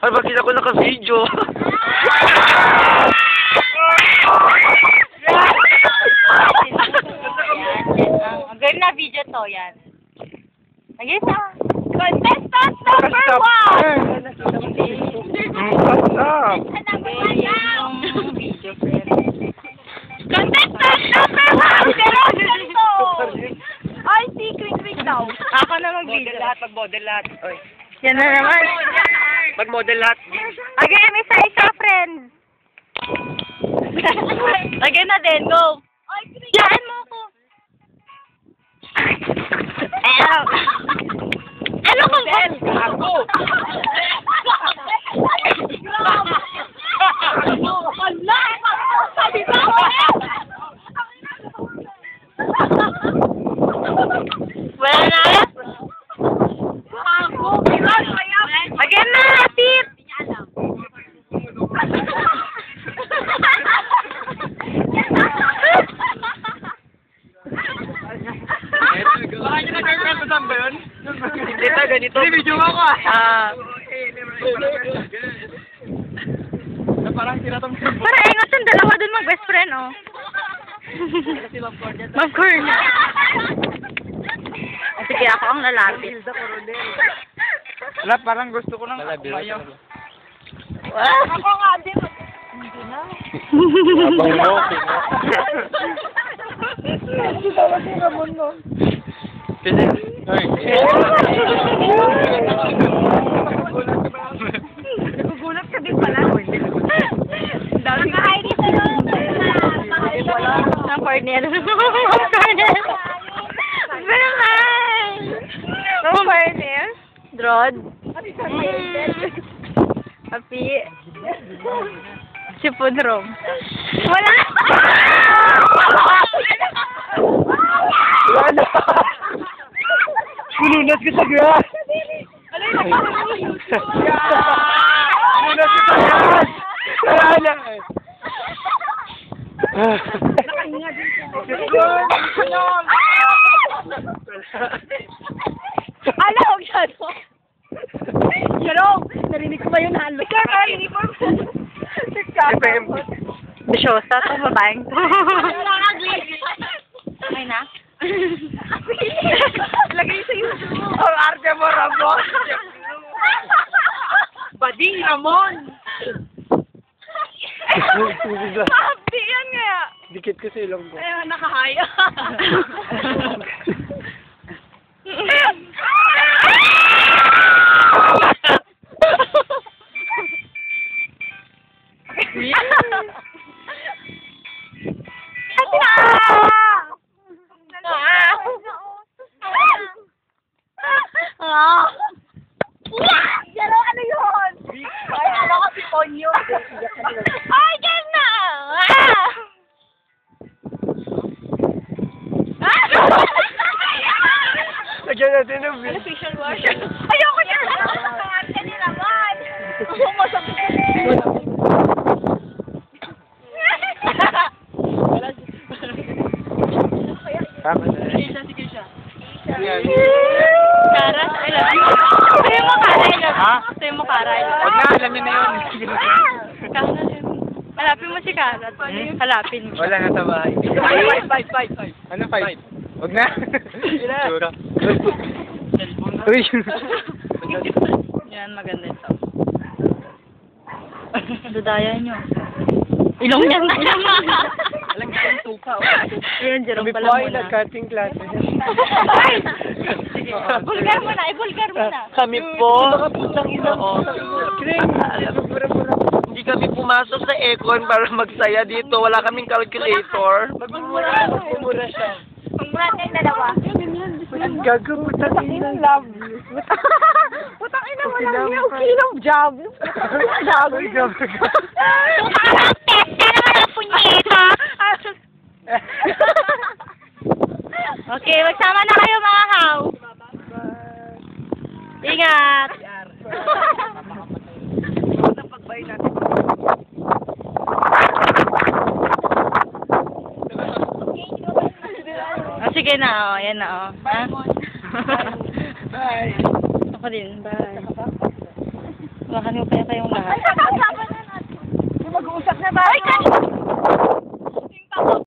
Ay, bakit ako naka-video? Girl na video to, yan. Again na. Contestant number one! Contestant number one! Gerald Santo! Ay, si Quick Quick daw. Ako na mag-video. lahat, mag-model lahat. Oy. Yan na naman. Mag-model lahat. Again, isa-isa, friends. Again na din, go. Yan mo ko. Ayaw. Ano kung Ako! Wala na? Again na, Pip! Baka nyo nagkakasasan ba yun? Ganito. Hindi, video mo ako ah. Ah. Na parang tinatang Para ingat yung dalawa dun mag-best friend, oh. Ma'am Corny. Oh, sige, ako ang lalapit. Wala, parang gusto ko nang kumayo. Ako nga, di ba? Hindi na. Nagugulat ka din pala. Dami ka. Ang Cornel. Ang Cornel. Ba naman? Ang Cornel. Drod. Mm. Api. Si Pudrom. Wala. Wala! Pununat ka sa grass! Pununat ka sa grass! Wala na! Ano? Yaro? Yaro? Narinig ko ba yun halo? Ikaw ka, uniform. FM. Bisyosa to, babaeng. Ay na? Lagay sa YouTube. Ang arte mo, Ramon! Bading Ramon! Sabi yan nga. Dikit ko sa ilong ko. Ayun, nakahaya. Ah! Ng video. Facial wash. Ayoko niya. Arte ni naman. Ako masakit. Tama na. Yan. Karat, I love you. Sayo mo, Kara, I love you. Sayo mo, Kara, I love you. Huwag na, alam niyo na yun. Karat, Halapin mo si Karat. Halapin mo. Wala na sa bahay. Five, five, five, five. Ano five? Huwag na. Sura. Uy. Yan, maganda ito. Dudaya nyo. Ilong yan na. Ilong na. Alang ka ng tuka. Ayun, Jerome pala ay muna. nag-cutting classes. Ay! Sige, bulgar mo na. I-bulgar mo na. Kami po. Oo. Hindi kami pumasok sa Econ para magsaya dito. Wala kaming calculator. Magmumura. Magmumura siya. Pagmura tayong dalawa. Gago, putang ina love. Putang ina mo lang yung kilong job. Gago, ang okay, magsama na kayo mga haw. Ingat. Ah, sige na, oh. Yan na, oh. Ha? Bye. Ako din, bye. Makaniw kaya kayong lahat.